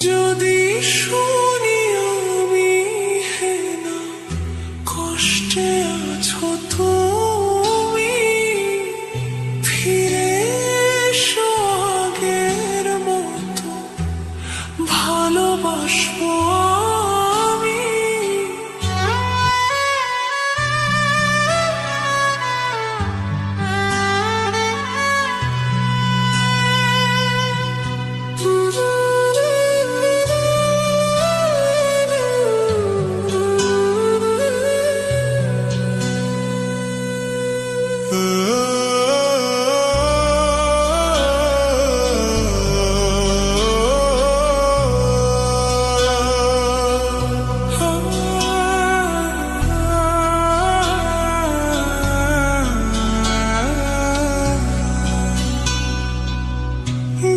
যদি শুনি আমি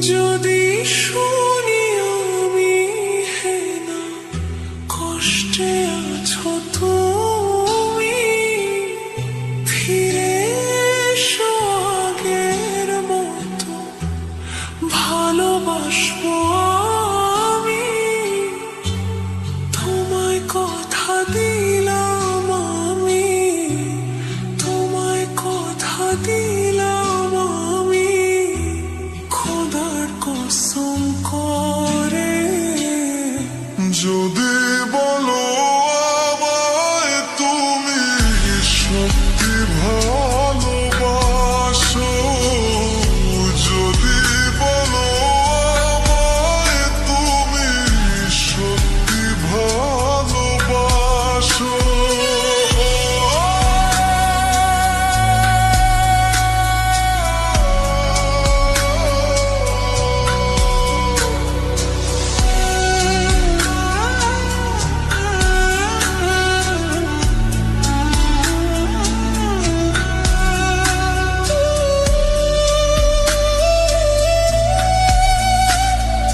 যদি শুনি আমি কষ্টে আসব তোমায় কথা দিলাম তোমায় কথা দিলাম খোদার কসম যদি বলো আমায় তুমি সত্য